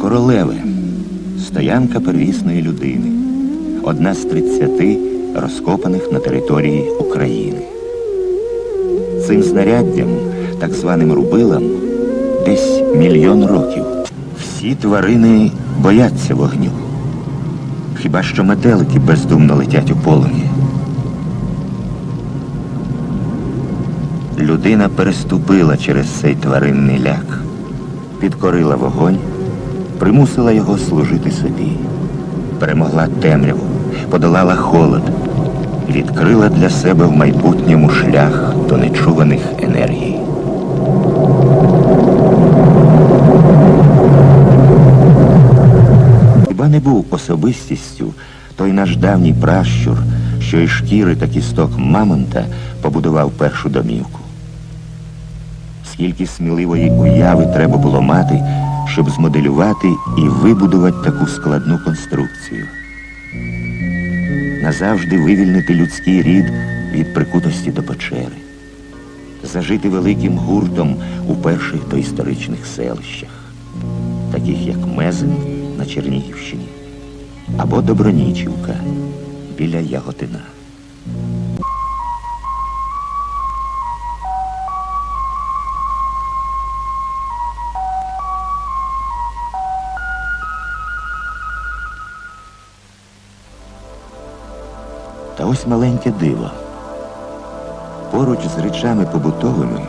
Королеви. Стоянка первісної людини. Одна з 30 розкопаних на території України. Цим знаряддям, так званим рубилам, десь мільйон років. Всі тварини бояться вогню. Хіба що метелики бездумно летять у полум'ї. Людина переступила через цей тваринний ляк, підкорила вогонь, примусила його служити собі, перемогла темряву, подолала холод, відкрила для себе в майбутньому шлях до нечуваних енергій. Хіба не був особистістю той наш давній пращур, що із шкіри та кісток мамонта побудував першу домівку? Скільки сміливої уяви треба було мати, щоб змоделювати і вибудувати таку складну конструкцію. Назавжди вивільнити людський рід від прикутості до печери, зажити великим гуртом у перших доісторичних селищах, таких як Мезин на Чернігівщині або Добронічівка біля Яготина. Ось маленьке диво. Поруч з речами побутовими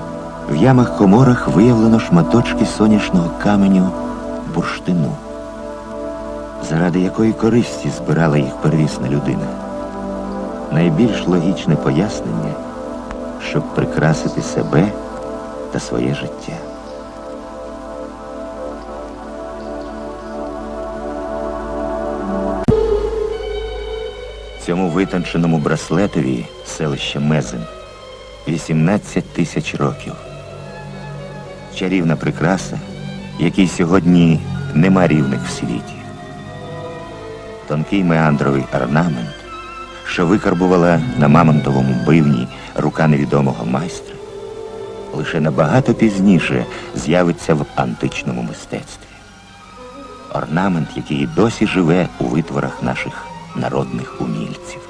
в ямах коморах виявлено шматочки сонячного каменю бурштину, заради якої користі збирала їх первісна людина. Найбільш логічне пояснення, щоб прикрасити себе та своє життя. Цьому витонченому браслетові селище Мезин 18 тисяч років. Чарівна прикраса, якій сьогодні нема рівних в світі. Тонкий меандровий орнамент, що викарбувала на мамонтовому бивні рука невідомого майстра, лише набагато пізніше з'явиться в античному мистецтві. Орнамент, який досі живе у витворах наших народних умільців.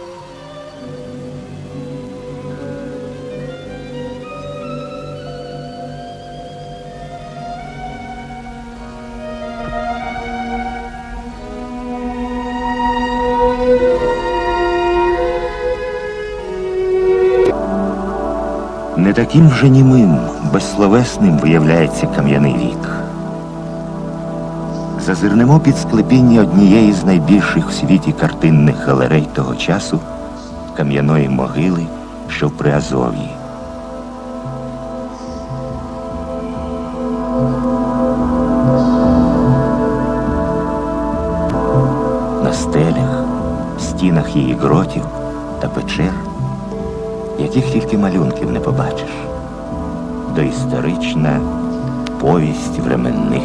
Не таким вже німим, безсловесним виявляється кам'яний вік. Зазирнемо під склепіння однієї з найбільших в світі картинних галерей того часу кам'яної могили, що в Приазов'ї. На стелях, стінах її гротів та печер, яких тільки малюнків не побачиш. Доісторична повість временних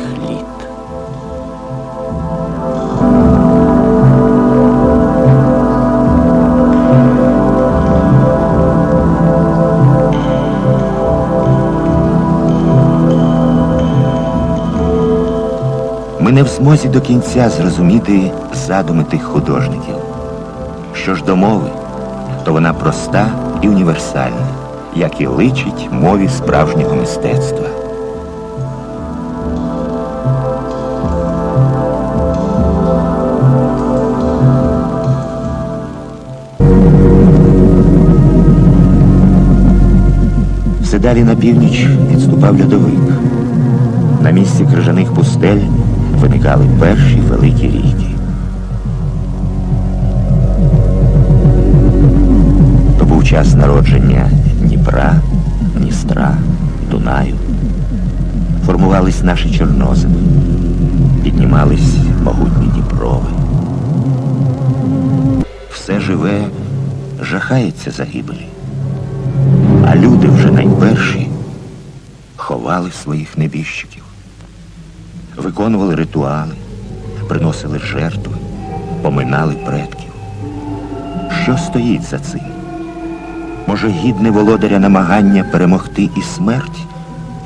не в змозі до кінця зрозуміти задуми тих художників. Що ж до мови, то вона проста і універсальна, як і личить мові справжнього мистецтва. Все далі на північ відступав льодовик. На місці крижаних пустель виникали перші великі ріки. То був час народження Дніпра, Дністра, Дунаю. Формувались наші чорноземи, піднімались могутні Дніпрови. Все живе жахається загибелі. А люди вже найперші ховали своїх небіжчиків, виконували ритуали, приносили жертви, поминали предків. Що стоїть за цим? Може, гідне володаря намагання перемогти і смерть,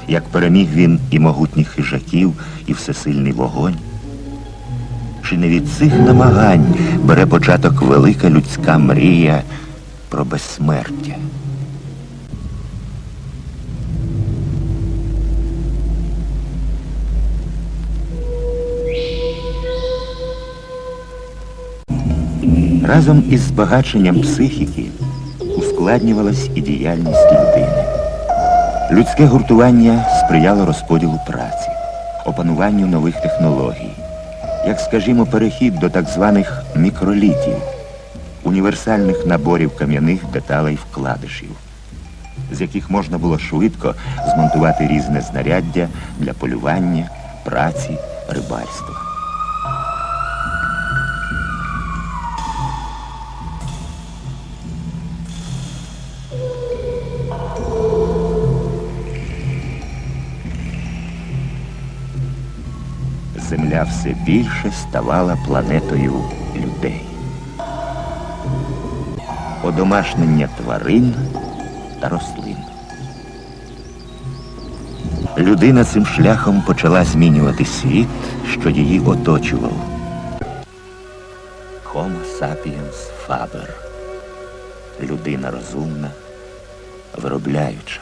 як переміг він і могутніх хижаків, і всесильний вогонь? Чи не від цих намагань бере початок велика людська мрія про безсмертя? Разом із збагаченням психіки ускладнювалась і діяльність людини. Людське гуртування сприяло розподілу праці, опануванню нових технологій, як, скажімо, перехід до так званих мікролітів, універсальних наборів кам'яних деталей вкладишів, з яких можна було швидко змонтувати різне знаряддя для полювання, праці, рибальства. Земля все більше ставала планетою людей. Одомашнення тварин та рослин. Людина цим шляхом почала змінювати світ, що її оточував. Homo sapiens faber. Людина розумна, виробляюча.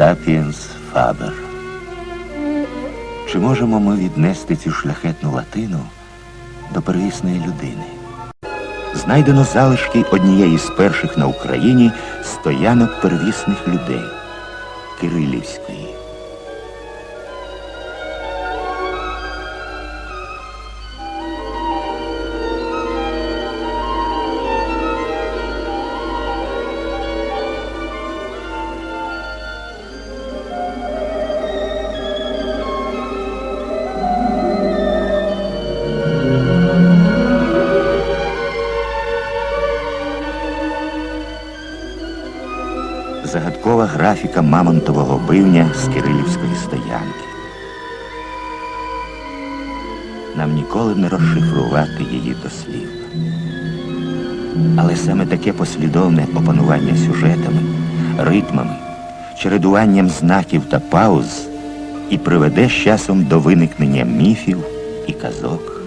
Sapiens faber. Чи можемо ми віднести цю шляхетну латину до первісної людини? Знайдено залишки однієї з перших на Україні стоянок первісних людей Кирилівської. Загадкова графіка мамонтового бивня з Кирилівської стоянки. Нам ніколи не розшифрувати її дослівно. Але саме таке послідовне опанування сюжетами, ритмами, чередуванням знаків та пауз і приведе з часом до виникнення міфів і казок,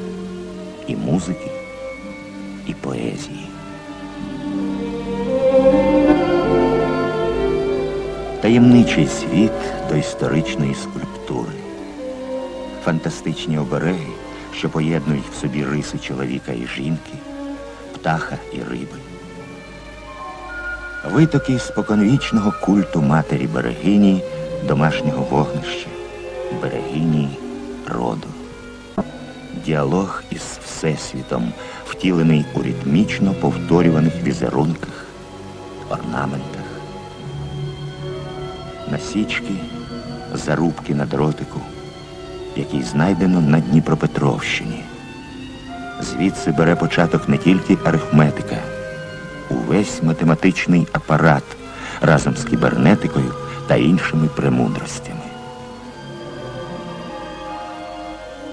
і музики, і поезії. Таємничий світ до історичної скульптури, фантастичні обереги, що поєднують в собі риси чоловіка і жінки, птаха і риби. Витоки споконвічного культу матері берегині, домашнього вогнища, берегині роду. Діалог із Всесвітом, втілений у ритмічно повторюваних візерунках, орнаментах насічки, зарубки на дротику, який знайдено на Дніпропетровщині. Звідси бере початок не тільки арифметика, увесь математичний апарат разом з кібернетикою та іншими премудростями.